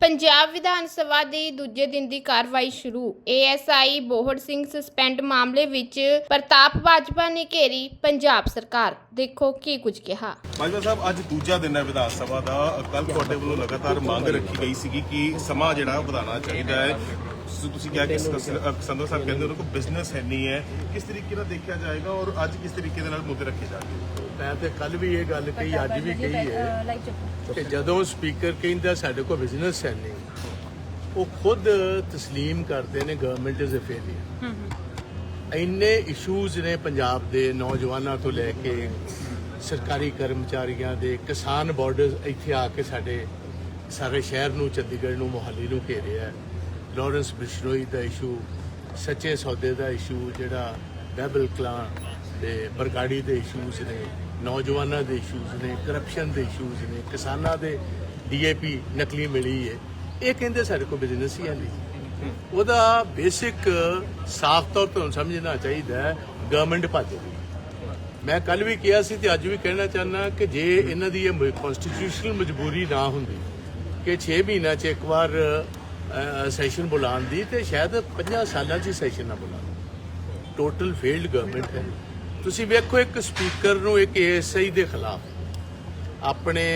ਪੰਜਾਬ ਵਿਧਾਨ ਸਭਾ ਦੀ ਦੂਜੇ ਦਿਨ ਦੀ ਕਾਰਵਾਈ ਸ਼ੁਰੂ। ਏਐਸਆਈ ਬੋਹੜ ਸਿੰਘ ਸਸਪੈਂਡ ਮਾਮਲੇ ਵਿੱਚ ਪ੍ਰਤਾਪ ਬਾਜਵਾ ਨੇ ਘੇਰੀ ਪੰਜਾਬ ਸਰਕਾਰ। ਦੇਖੋ ਕੀ ਕੁਝ ਕਿਹਾ। ਬਾਜਵਾ ਸਾਹਿਬ, ਅੱਜ ਦੂਜਾ ਦਿਨ ਹੈ ਵਿਧਾਨ ਸਭਾ ਦਾ। ਕੱਲ ਤੁਹਾਡੇ ਵੱਲੋਂ ਲਗਾਤਾਰ ਮੰਗ ਰੱਖੀ ਗਈ ਸੀਗੀ ਕਿ ਸਮਾਂ ਜਿਹੜਾ ਵਧਾਉਣਾ ਚਾਹੀਦਾ ਹੈ। ਸੋ ਤੁਸੀਂ ਕਿਹਾ ਕਿ ਸੰਦਰ ਸਾਹਿਬ ਕਹਿੰਦੇ ਉਹਨਾਂ ਕੋਲ ਬਿਜ਼ਨਸ ਹੈ ਨਹੀਂ ਹੈ ਕਿਸ ਤਰੀਕੇ ਨਾਲ ਦੇਖਿਆ ਜਾਏਗਾ ਔਰ ਅੱਜ ਕਿਸ ਤਰੀਕੇ ਦੇ ਨਾਲ ਮੁੱਦੇ ਰੱਖੇ ਜਾਣਗੇ ਮੈਂ ਤੇ ਕੱਲ ਵੀ ਇਹ ਗੱਲ ਕਹੀ ਅੱਜ ਵੀ ਕਹੀ ਹੈ ਕਿ ਜਦੋਂ ਸਪੀਕਰ ਕਹਿੰਦਾ ਸਾਡੇ ਕੋਲ ਬਿਜ਼ਨਸ ਹੈ ਨਹੀਂ ਉਹ ਖੁਦ تسلیم ਕਰਦੇ ਨੇ ਗਵਰਨਮੈਂਟ ਇਜ਼ ਅ ਫੇਲਿਅਰ ਇੰਨੇ ਇਸ਼ੂਜ਼ ਨੇ ਪੰਜਾਬ ਦੇ ਨੌਜਵਾਨਾਂ ਤੋਂ ਲੈ ਕੇ ਸਰਕਾਰੀ ਕਰਮਚਾਰੀਆਂ ਦੇ ਕਿਸਾਨ ਬਾਰਡਰਸ ਇੱਥੇ ਆ ਕੇ ਸਾਡੇ ਸਾਰੇ ਸ਼ਹਿਰ ਨੂੰ ਚੰਡੀਗੜ੍ਹ ਨੂੰ ਮੋਹਾਲੀ ਨੂੰ ਘੇਰਿਆ ਹੈ ਲਾਰੈਂਸ ਬਿਸ਼ਨੋਈ ਦਾ ਇਸ਼ੂ ਸੱਚੇ ਸੌਦੇ ਦਾ ਇਸ਼ੂ ਜਿਹੜਾ ਬੈਬਲ ਕਲਾਂ ਤੇ ਬਰਗਾੜੀ ਦੇ ਇਸ਼ੂਜ਼ ਨੇ, ਨੌਜਵਾਨਾਂ ਦੇ ਇਸ਼ੂਜ਼ ਨੇ ਕਰਪਸ਼ਨ ਦੇ ਇਸ਼ੂਜ਼ ਨੇ, ਕਿਸਾਨਾਂ ਦੇ ਡੀਏਪੀ ਨਕਲੀ ਮਿਲੀ ਹੈ ਇਹ ਕਹਿੰਦੇ ਸਾਡੇ ਕੋਲ ਬਿਜ਼ਨਸ ਹੀ ਹੈ ਨਹੀਂ। ਉਹਦਾ ਬੇਸਿਕ ਸਾਫ਼ ਤੌਰ ਤੋਂ ਸਮਝਣਾ ਚਾਹੀਦਾ ਹੈ ਗਵਰਨਮੈਂਟ ਭੱਜ ਮੈਂ ਕੱਲ ਵੀ ਕਿਹਾ ਸੀ ਤੇ ਅੱਜ ਵੀ ਕਹਿਣਾ ਚਾਹੁੰਦਾ ਕਿ ਜੇ ਇਹਨਾਂ ਦੀ ਇਹ ਕਨਸਟੀਟਿਊਸ਼ਨਲ ਮਜਬੂਰੀ ਨਾ ਹੁੰਦੀ, ਕਿ 6 ਮਹੀਨਿਆਂ 'ਚ ਇੱਕ ਵਾਰ ਸੈਸ਼ਨ ਬੁਲਾਉਣ ਦੀ ਤੇ ਸ਼ਾਇਦ 50 ਸਾਲਾਂ 'ਚ ਸੈਸ਼ਨ ਨਾ ਬੁਲਾਉਣ। ਟੋਟਲ ਫੇਲਡ ਗਵਰਨਮੈਂਟ ਹੈ। ਤੁਸੀਂ ਵੇਖੋ ਇੱਕ ਸਪੀਕਰ ਨੂੰ ਇੱਕ ਏਐਸਆਈ ਦੇ ਖਿਲਾਫ, ਆਪਣੇ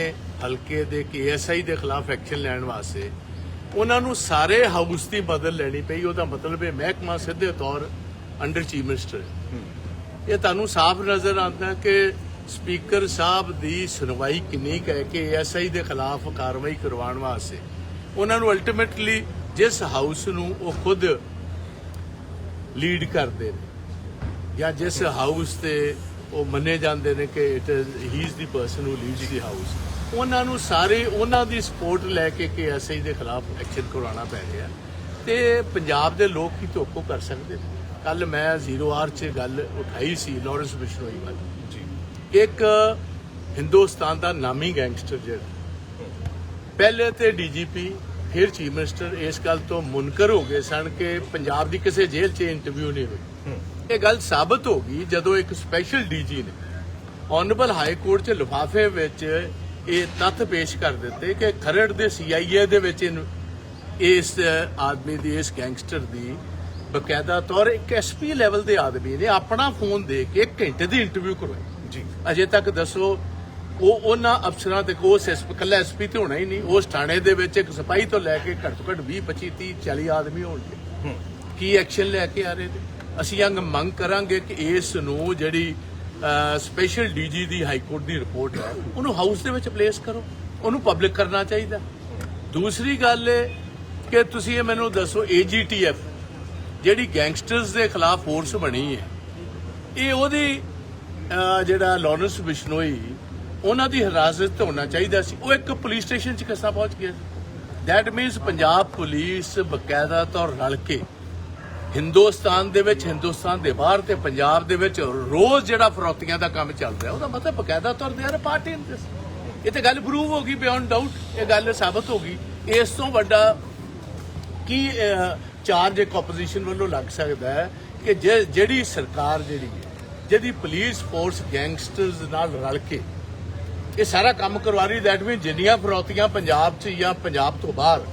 ਹਲਕੇ ਦੇ ਏਐਸਆਈ ਦੇ ਖਿਲਾਫ ਐਕਸ਼ਨ ਲੈਣ ਵਾਸਤੇ, ਉਹਨਾਂ ਨੂੰ ਸਾਰੇ ਹਾਊਸ ਦੀ ਬਦਲ ਲੈਣੀ ਪਈ। ਉਹਦਾ ਮਤਲਬ ਹੈ ਮਹਿਕਮਾ ਸਿੱਧੇ ਤੌਰ ਅੰਡਰ ਚੀਫ ਮਿਨਿਸਟਰ ਇਹ ਤੁਹਾਨੂੰ ਸਾਫ਼ ਨਜ਼ਰ ਆਉਂਦਾ ਕਿ ਸਪੀਕਰ ਸਾਹਿਬ ਦੀ ਸੁਣਵਾਈ ਕਿੰਨੀ ਕੁ ਹੈ ਕਿ ਐਸਆਈ ਦੇ ਖਿਲਾਫ ਕਾਰਵਾਈ ਕਰਵਾਉਣ ਵਾਸਤੇ। ਉਹਨਾਂ ਨੂੰ ਅਲਟੀਮੇਟਲੀ ਜਿਸ ਹਾਊਸ ਨੂੰ ਉਹ ਖੁਦ ਲੀਡ ਕਰਦੇ ਨੇ ਜਾਂ ਜਿਸ ਹਾਊਸ ਤੇ ਉਹ ਮੰਨੇ ਜਾਂਦੇ ਨੇ ਕਿ it he is the person who leads the house ਉਹਨਾਂ ਨੂੰ ਸਾਰੇ ਉਹਨਾਂ ਦੀ ਸਪੋਰਟ ਲੈ ਕੇ ਕਿ ਐਸਆਈ ਦੇ ਖਿਲਾਫ ਐਕਸ਼ਨ ਕਰਵਾਉਣਾ ਪੈ ਰਿਹਾ। ਤੇ ਪੰਜਾਬ ਦੇ ਲੋਕ ਹੀ ਧੋਖੋ ਕਰ ਸਕਦੇ ਕੱਲ ਮੈਂ ਜ਼ੀਰੋ ਆਰ 'ਚ ਗੱਲ ਉਠਾਈ ਸੀ ਲਾਰੈਂਸ ਬਿਸ਼ਨੋਈ ਵਾਲੀ। ਜੀ। ਇੱਕ ਹਿੰਦੁਸਤਾਨ ਦਾ ਨਾਮੀ ਗੈਂਗਸਟਰ ਜਿਹੜਾ ਪਹਿਲੇ ਤੇ ਡੀਜੀਪੀ ਫਿਰ ਚੀਫ ਮਿਨਿਸਟਰ ਇਸ ਗੱਲ ਤੋਂ ਮੁਨਕਰ ਹੋ ਗਏ ਸਨ ਕਿ ਪੰਜਾਬ ਦੀ ਕਿਸੇ ਜੇਲ੍ਹ 'ਚ ਇੰਟਰਵਿਊ ਨਹੀਂ ਹੋਈ। ਇਹ ਗੱਲ ਸਾਬਤ ਹੋ ਗਈ ਜਦੋਂ ਇੱਕ ਸਪੈਸ਼ਲ ਡੀਜੀ ਨੇ ਆਨਰੇਬਲ ਹਾਈ ਕੋਰਟ 'ਚ ਲਿਫਾਫੇ ਵਿੱਚ ਇਹ ਤੱਥ ਪੇਸ਼ ਕਰ ਦਿੱਤੇ ਕਿ ਖਰੜ ਦੇ ਸੀਆਈਏ ਦੇ ਵਿੱਚ ਇਸ ਆਦਮੀ ਦੀ ਇਸ ਗੈਂਗਸਟਰ ਦੀ ਬਕਾਇਦਾ ਤੌਰ ਇੱਕ ਐਸਪੀ ਲੈਵਲ ਦੇ ਆਦਮੀ ਨੇ ਆਪਣਾ ਫੋਨ ਦੇ ਕੇ 1 ਘੰਟੇ ਦੀ ਇੰਟਰਵਿਊ ਕਰਵਾਈ। ਜੀ। ਅਜੇ ਤੱਕ ਦੱਸੋ ਉਹ ਉਹਨਾਂ ਅਫਸਰਾਂ ਤੇ ਕੋਸ ਐਸਪੀ ਕੱਲਾ ਐਸਪੀ ਤੇ ਹੋਣਾ ਹੀ ਨਹੀਂ। ਉਸ ਥਾਣੇ ਦੇ ਵਿੱਚ ਇੱਕ ਸਿਪਾਹੀ ਤੋਂ ਲੈ ਕੇ ਘੱਟ ਤੋਂ ਘੱਟ 20 25 30 40 ਆਦਮੀ ਹੋਣਗੇ। ਕੀ ਐਕਸ਼ਨ ਲੈ ਕੇ ਆ ਰਹੇ ਨੇ? ਅਸੀਂ ਅੰਗ ਮੰਗ ਕਰਾਂਗੇ ਕਿ ਇਸ ਨੂੰ ਜਿਹੜੀ ਸਪੈਸ਼ਲ ਡੀਜੀ ਦੀ ਹਾਈ ਕੋਰਟ ਦੀ ਰਿਪੋਰਟ ਹੈ ਉਹਨੂੰ ਹਾਊਸ ਦੇ ਵਿੱਚ ਪਲੇਸ ਕਰੋ। ਉਹਨੂੰ ਪਬਲਿਕ ਕਰਨਾ ਚਾਹੀਦਾ। ਦੂਸਰੀ ਗੱਲ ਇਹ ਕਿ ਤੁਸੀਂ ਇਹ ਮੈਨੂੰ ਦੱਸੋ ਏਜੀਟੀਐਫ ਜਿਹੜੀ ਗੈਂਗਸਟਰਸ ਦੇ ਖਿਲਾਫ ਫੋਰਸ ਬਣੀ ਹੈ ਇਹ ਉਹਦੀ ਜਿਹੜਾ ਲਾਰੈਂਸ ਬਿਸ਼ਨੋਈ ਉਹਨਾਂ ਦੀ ਹਿਰਾਸਤ 'ਚ ਹੋਣਾ ਚਾਹੀਦਾ ਸੀ। ਉਹ ਇੱਕ ਪੁਲਿਸ ਸਟੇਸ਼ਨ 'ਚ ਕਿਸਾ ਪਹੁੰਚ ਗਿਆ ਦੈਟ ਮੀਨਸ ਪੰਜਾਬ ਪੁਲਿਸ ਬਕਾਇਦਾ ਤੌਰ ਰਲ ਕੇ ਹਿੰਦੁਸਤਾਨ ਦੇ ਵਿੱਚ, ਹਿੰਦੁਸਤਾਨ ਦੇ ਬਾਹਰ ਤੇ ਪੰਜਾਬ ਦੇ ਵਿੱਚ ਰੋਜ਼ ਜਿਹੜਾ ਫਰੋਤੀਆਂ ਦਾ ਕੰਮ ਚੱਲ ਰਿਹਾ, ਉਹਦਾ ਮਤਲਬ ਬਕਾਇਦਾ ਤੌਰ ਦੇ ਯਾਰ ਪਾਰਟੀ ਇਨ ਦਿਸ ਇਹ ਤੇ ਗੱਲ ਪ੍ਰੂਵ ਹੋ ਗਈ ਬਿਯੋਂਡ ਡਾਊਟ ਇਹ ਗੱਲ ਸਾਬਤ ਹੋ ਗਈ। ਇਸ ਤੋਂ ਵੱਡਾ ਕੀ ਚਾਰਜ ਇੱਕ ਆਪੋਜੀਸ਼ਨ ਵੱਲੋਂ ਲੱਗ ਸਕਦਾ ਹੈ ਕਿ ਜੇ- ਜਿਹੜੀ ਸਰਕਾਰ ਜਿਹੜੀ ਹੈ, ਜਿਹਦੀ ਪੁਲਿਸ ਫੋਰਸ ਗੈਂਗਸਟਰਸ ਨਾਲ ਰਲ ਕੇ ਇਹ ਸਾਰਾ ਕੰਮ ਕਰਵਾ ਰਹੀ ਦੈਟ ਮੀਨ ਜਿੰਨੀਆਂ ਫਰੌਤੀਆਂ ਪੰਜਾਬ 'ਚ ਜਾਂ ਪੰਜਾਬ ਤੋਂ ਬਾਹਰ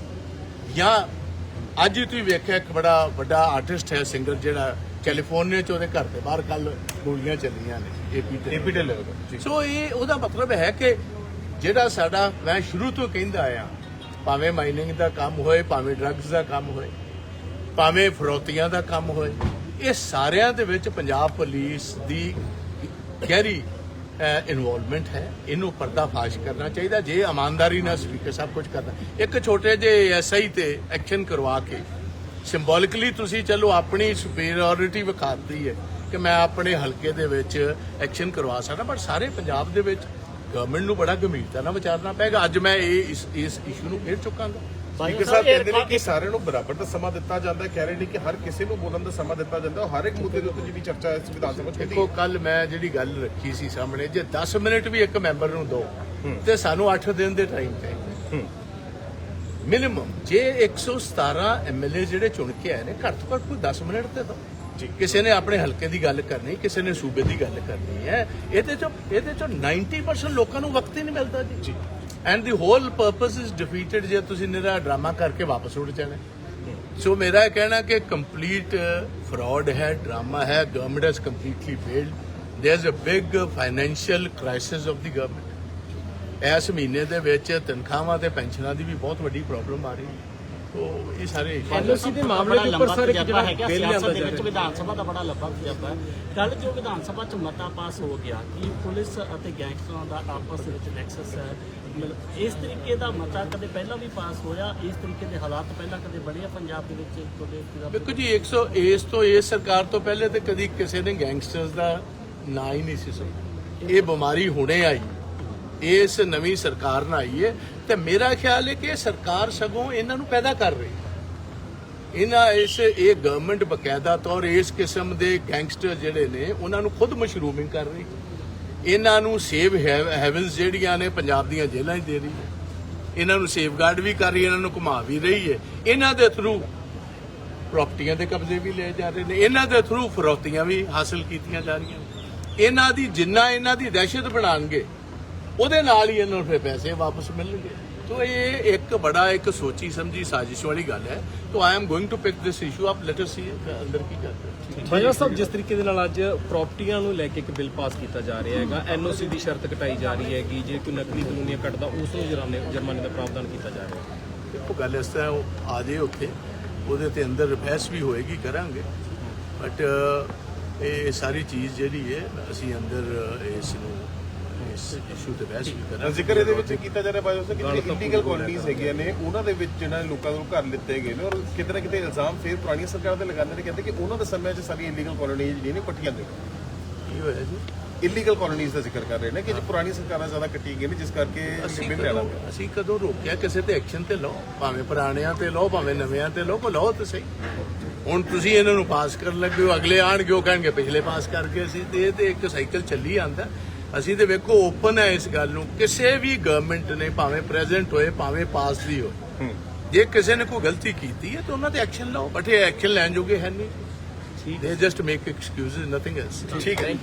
ਜਾਂ ਅੱਜ ਹੀ ਤੁਸੀਂ ਵੇਖਿਆ ਇੱਕ ਬੜਾ ਵੱਡਾ ਆਰਟਿਸਟ ਹੈ ਸਿੰਗਰ ਜਿਹੜਾ ਕੈਲੀਫੋਰਨੀਆ 'ਚ ਉਹਦੇ ਘਰ ਦੇ ਬਾਹਰ ਕੱਲ ਗੋਲੀਆਂ ਚੱਲੀਆਂ ਨੇ ਏਪੀ ਤੇ ਏਪੀ ਸੋ ਇਹ ਉਹਦਾ ਮਤਲਬ ਹੈ ਕਿ ਜਿਹੜਾ ਸਾਡਾ ਮੈਂ ਸ਼ੁਰੂ ਤੋਂ ਕਹਿੰਦਾ ਆਇਆ ਭਾਵੇਂ ਮਾਈਨਿੰਗ ਦਾ ਕੰਮ ਹੋਏ ਭਾਵੇਂ ਡਰੱਗਸ ਦਾ ਕੰਮ ਹੋਏ ਭਾਵੇਂ ਫਰੋਤੀਆਂ ਦਾ ਕੰਮ ਹੋਏ ਇਹ ਸਾਰਿਆਂ ਦੇ ਵਿੱਚ ਪੰਜਾਬ ਪੁਲਿਸ ਦੀ ਗਹਿਰੀ ਇਨਵੋਲਵਮੈਂਟ ਹੈ, ਇਹਨੂੰ ਪਰਦਾਫਾਸ਼ ਕਰਨਾ ਚਾਹੀਦਾ, ਜੇ ਇਮਾਨਦਾਰੀ ਨਾਲ ਸਪੀਕਰ ਸਭ ਕੁਝ ਕਰਦਾ। ਇੱਕ ਛੋਟੇ ਜਿਹੇ ਐਸਆਈ ਤੇ ਐਕਸ਼ਨ ਕਰਵਾ ਕੇ ਸਿੰਬੋਲਿਕਲੀ ਤੁਸੀਂ ਚਲੋ ਆਪਣੀ ਸੁਪੀਰੀਅਰਿਟੀ ਵਿਖਾਤੀ ਹੈ ਕਿ ਮੈਂ ਆਪਣੇ ਹਲਕੇ ਦੇ ਵਿੱਚ ਐਕਸ਼ਨ ਕਰਵਾ ਸਕਦਾ, ਪਰ ਸਾਰੇ ਪੰਜਾਬ ਦੇ ਵਿੱਚ ਗਵਰਨਮੈਂਟ ਨੂੰ ਬੜਾ ਗੰਭੀਰਤਾ ਨਾਲ ਵਿਚਾਰਨਾ ਪਏਗਾ। ਅੱਜ ਮੈਂ ਇਹ ਇਸ ਇਸ ਇਸ਼ੂ ਨੂੰ ਫੇਰ ਚੁੱਕਾਂਗਾ। ਸਪੀਕਰ ਸਾਹਿਬ ਕਹਿੰਦੇ ਨੇ ਕਿ ਸਾਰਿਆਂ ਨੂੰ ਬਰਾਬਰ ਦਾ ਸਮਾਂ ਦਿੱਤਾ ਜਾਂਦਾ ਹੈ। ਕਹਿ ਰਹੇ ਨੇ ਕਿ ਹਰ ਕਿਸੇ ਨੂੰ ਬੋਲਣ ਦਾ ਸਮਾਂ ਦਿੱਤਾ ਜਾਂਦਾ ਹੈ। ਹਰ ਇੱਕ ਮੁੱਦੇ ਦੇ ਉੱਤੇ ਜਿਹੜੀ ਚਰਚਾ ਇਸ ਵਿਧਾਨ ਸਭਾ 'ਚ ਦੇਖੋ ਕੱਲ ਮੈਂ ਜਿਹੜੀ ਗੱਲ ਰੱਖੀ ਸੀ ਸਾਹਮਣੇ ਜੇ 10 ਮਿੰਟ ਵੀ ਇੱਕ ਮੈਂਬਰ ਨੂੰ ਦੋ ਤੇ ਸਾਨੂੰ 8 ਦਿਨ ਦੇ ਟਾਈਮ ਚਾਹੀਦੇ ਮਿਨੀਮਮ ਜੇ 117 ਐਮਐਲਏ ਜਿਹੜੇ ਚੁਣ ਕੇ ਆਏ ਨੇ ਘੱਟ ਤੋਂ ਘੱਟ ਕੋਈ 10 ਮਿੰਟ ਤੇ ਦੋ ਜੀ। ਕਿਸੇ ਨੇ ਆਪਣੇ ਹਲਕੇ ਦੀ ਗੱਲ ਕਰਨੀ ਕਿਸੇ ਨੇ ਸੂਬੇ ਦੀ ਗੱਲ ਕਰਨੀ ਹੈ ਇਹਦੇ ਚੋਂ ਇਹਦੇ ਚੋਂ 90% ਲੋਕਾਂ ਨੂੰ ਵਕਤ ਹੀ ਨਹੀਂ ਮਿਲਦਾ ਜੀ and the whole purpose is defeated ਜੇ ਤੁਸੀਂ ਨਿਹਰਾ ਡਰਾਮਾ ਕਰਕੇ ਵਾਪਸ ਉੱਡ ਜਾਣਾ। ਸੋ ਮੇਰਾ ਇਹ ਕਹਿਣਾ ਕਿ ਕੰਪਲੀਟ ਫਰਾਡ ਹੈ, ਡਰਾਮਾ ਹੈ government has completely failed there is a big financial crisis of the government ਇਸ ਮਹੀਨੇ ਦੇ ਵਿੱਚ ਤਨਖਾਹਾਂ ਤੇ ਪੈਨਸ਼ਨਾਂ ਦੀ ਵੀ ਬਹੁਤ ਵੱਡੀ ਪ੍ਰੋਬਲਮ ਆ ਰਹੀ ਹੈ। ਸੋ ਇਹ ਸਾਰੇ issues ਆ। ਐਲਓਸੀ ਦੇ ਮਾਮਲੇ ਦੇ ਉੱਪਰ ਸਰ ਇੱਕ ਜਿਹੜਾ ਹੈਗਾ ਬਿੱਲ ਸਿਆਸਤ ਲਿਆਂਦਾ ਦੇ ਜਾ ਵਿੱਚ ਰਿਹਾ। ਵਿਧਾਨ ਸਭਾ ਦਾ ਬੜਾ ਲੰਬਾ ਤਜਰਬਾ ਹੈ। ਕੱਲ ਜੋ ਵਿਧਾਨ ਸਭਾ ਚ ਮਤਾ ਪਾਸ ਹੋ ਗਿਆ ਕਿ ਪੁਲਿਸ ਅਤੇ ਗੈਂਗਸਟਰਾਂ ਦਾ ਆਪਸ ਵਿੱਚ ਨੈਕਸਸ ਹੈ? ਮਤਲਬ ਇਸ ਤਰੀਕੇ ਦਾ ਮਤਾ ਕਦੇ ਪਹਿਲਾਂ ਵੀ ਪਾਸ ਹੋਇਆ? ਇਸ ਤਰੀਕੇ ਦੇ ਹਾਲਾਤ ਪਹਿਲਾਂ ਕਦੇ ਬਣੇ ਆ ਪੰਜਾਬ ਦੇ ਵਿੱਚ? ਤੁਹਾਡੇ ਦਾ ਵੇਖੋ ਜੀ 100 ਇਸ ਤੋਂ ਇਸ ਸਰਕਾਰ ਤੋਂ ਪਹਿਲੇ ਤੇ ਕਦੀ ਕਿਸੇ ਨੇ ਗੈਂਗਸਟਰਸ ਦਾ ਨਾਂ ਹੀ ਨਹੀਂ ਸੀ ਸੁਣਿਆ। ਇਹ ਬਿਮਾਰੀ ਹੁਣੇ ਆਈ। ਇਸ ਨਵੀਂ ਸਰਕਾਰ ਨਾਲ ਆਈ ਹੈ ਤੇ ਮੇਰਾ ਖਿਆਲ ਹੈ ਕਿ ਸਰਕਾਰ ਸਗੋਂ ਇਹਨਾਂ ਨੂੰ ਪੈਦਾ ਕਰ ਰਹੀ ਹੈ। ਇਹਨਾਂ ਇਸ, ਇਹ ਗਵਰਨਮੈਂਟ ਬਕਾਇਦਾ ਤੌਰ ਇਸ ਕਿਸਮ ਦੇ ਗੈਂਗਸਟਰ ਜਿਹੜੇ ਨੇ, ਉਹਨਾਂ ਨੂੰ ਖੁਦ ਮਸ਼ਰੂਮਿੰਗ ਕਰ ਰਹੀ ਹੈ। ਇਹਨਾਂ ਨੂੰ ਸੇਵ ਹੈਵਨਸ ਜਿਹੜੀਆਂ ਨੇ ਪੰਜਾਬ ਦੀਆਂ ਜੇਲ੍ਹਾਂ 'ਚ ਦੇ ਰਹੀ ਹੈ। ਇਹਨਾਂ ਨੂੰ ਸੇਫਗਾਰਡ ਵੀ ਕਰ ਰਹੀ ਹੈ, ਇਹਨਾਂ ਨੂੰ ਘੁਮਾ ਵੀ ਰਹੀ ਹੈ। ਇਹਨਾਂ ਦੇ ਥਰੂ ਪ੍ਰਾਪਰਟੀਆਂ ਦੇ ਕਬਜ਼ੇ ਵੀ ਲਏ ਜਾ ਰਹੇ ਨੇ। ਇਹਨਾਂ ਦੇ ਥਰੂ ਫਰੋਤੀਆਂ ਵੀ ਹਾਸਲ ਕੀਤੀਆਂ ਜਾ ਰਹੀਆਂ ਇਹਨਾਂ ਦੀ, ਜਿੰਨਾ ਇਹਨਾਂ ਦੀ ਦਹਿਸ਼ਤ ਬਣਾਣਗੇ ਉਹਦੇ ਨਾਲ ਹੀ ਇਹਨਾਂ ਨੂੰ ਫਿਰ ਪੈਸੇ ਵਾਪਸ ਮਿਲਣਗੇ। ਤੋ ਇਹ ਇੱਕ ਬੜਾ ਇੱਕ ਸੋਚੀ ਸਮਝੀ ਸਾਜ਼ਿਸ਼ ਵਾਲੀ ਗੱਲ ਹੈ। ਤੋ I am going to pick this issue up let us see ਅੰਦਰ ਕੀ ਕਰਦੇ ਬਾਜਵਾ ਸਾਹਿਬ ਜਿਸ ਤਰੀਕੇ ਦੇ ਨਾਲ ਅੱਜ ਪ੍ਰਾਪਰਟੀਆਂ ਨੂੰ ਲੈ ਕੇ ਇੱਕ ਬਿੱਲ ਪਾਸ ਕੀਤਾ ਜਾ ਰਿਹਾ ਹੈਗਾ। ਐਨਓਸੀ ਦੀ ਸ਼ਰਤ ਘਟਾਈ ਜਾ ਰਹੀ ਹੈਗੀ। ਜੇ ਕੋਈ ਨਕਲੀ ਕਾਨੂੰਨੀਆਂ ਕੱਟਦਾ ਉਸ ਨੂੰ ਜੁਰਮਾਨੇ ਜੁਰਮਾਨੇ ਦਾ ਪ੍ਰਾਵਧਾਨ ਕੀਤਾ ਜਾ ਰਿਹਾ ਹੈ। ਦੇਖੋ ਗੱਲ ਇਸ ਤਰ੍ਹਾਂ ਉਹ ਆ ਜੇ ਉੱਥੇ। ਉਹਦੇ ਤੇ ਅੰਦਰ ਬਹਿਸ ਵੀ ਹੋਏਗੀ ਕਰਾਂਗੇ। ਬਟ ਇਹ ਸਾਰੀ ਚੀਜ਼ ਜਿਹੜੀ ਹੈ ਅਸੀਂ ਅੰਦਰ ਇਸ ਨੂੰ ਇਸ ਇਸ਼ੂ ਤੇ ਬਹਿਸ ਵੀ ਕਰਾਂਗੇ ਜ਼ਿਕਰ ਇਹਦੇ ਵਿੱਚ ਕੀਤਾ ਜਾ ਰਿਹਾ ਬਾਜੋ ਸਾਹਿਬ ਕਿ ਜਿਹੜੇ ਇਲੀਗਲ ਕਲੋਨੀਜ਼ ਹੈਗੀਆਂ ਨੇ ਉਹਨਾਂ ਦੇ ਵਿੱਚ ਜਿਹਨਾਂ ਨੇ ਲੋਕਾਂ ਨੂੰ ਘਰ ਲਿੱਤੇ ਗਏ ਨੇ ਔਰ ਕਿਤੇ ਨਾ ਕਿਤੇ ਇਲਜ਼ਾਮ ਫਿਰ ਪੁਰਾਣੀਆਂ ਸਰਕਾਰਾਂ ਤੇ ਲਗਾਉਂਦੇ ਨੇ ਕਹਿੰਦੇ ਕਿ ਉਹਨਾਂ ਦੇ ਸਮੇਂ 'ਚ ਸਾਰੀਆਂ ਇਲੀਗਲ ਕਲੋਨੀਜ਼ ਜਿਹੜੀਆਂ ਨੇ ਪੱਟੀਆਂ ਗਈਆਂ। ਕੀ ਹੋਇਆ ਜੀ? ਇਲੀਗਲ ਕਲੋਨੀਜ਼ ਦਾ ਜ਼ਿਕਰ ਕਰ ਰਹੇ ਨੇ ਕਿ ਜੇ ਪੁਰਾਣੀ ਸਰਕਾਰਾਂ ਜ਼ਿਆਦਾ ਕੱਟੀ ਗਈਆਂ ਨੇ ਜਿਸ ਕਰਕੇ ਅਸੀਂ ਬਿੱਲ ਲਿਆਣਾ ਕਦੋਂ ਪਿਆ ਅਸੀਂ ਕਦੋਂ ਰੋਕਿਆ? ਕਿਸੇ ਤੇ ਐਕਸ਼ਨ ਤੇ ਲਓ। ਭਾਵੇਂ ਪੁਰਾਣਿਆਂ ਤੇ ਲਓ ਭਾਵੇਂ ਨਵਿਆਂ ਤੇ ਲਓ ਕੋ ਲਓ ਤੇ ਸਹੀ। ਹੁਣ ਤੁਸੀਂ ਇਹਨਾਂ ਨੂੰ ਪਾਸ ਕਰਨ ਲੱਗੇ ਹੋ ਅਗਲੇ ਆਣਗੇ ਉਹ ਕਹਿਣਗੇ ਪਿਛਲੇ ਪਾਸ ਕਰਕੇ ਅਸੀਂ ਤੇ ਇਹ ਤੇ ਇੱਕ ਸਾਈਕਲ ਚੱਲੀ ਆਂਦਾ ਅਸੀਂ ਤੇ ਵੇਖੋ ਓਪਨ ਹੈ ਇਸ ਗੱਲ ਨੂੰ। ਕਿਸੇ ਵੀ ਗਵਰਨਮੈਂਟ ਨੇ ਭਾਵੇਂ ਪ੍ਰੈਜ਼ੈਂਟ ਹੋਏ ਭਾਵੇਂ ਪਾਸ ਦੀ ਹੋਏ ਜੇ ਕਿਸੇ ਨੇ ਕੋਈ ਗਲਤੀ ਕੀਤੀ ਹੈ ਤਾਂ ਉਹਨਾਂ ਤੇ ਐਕਸ਼ਨ ਲਓ ਬਟ ਇਹ ਐਕਸ਼ਨ ਲੈਣ ਜੋਗੇ ਹੈ ਨਹੀਂ। They just make excuses nothing else ਠੀਕ ਹੈ।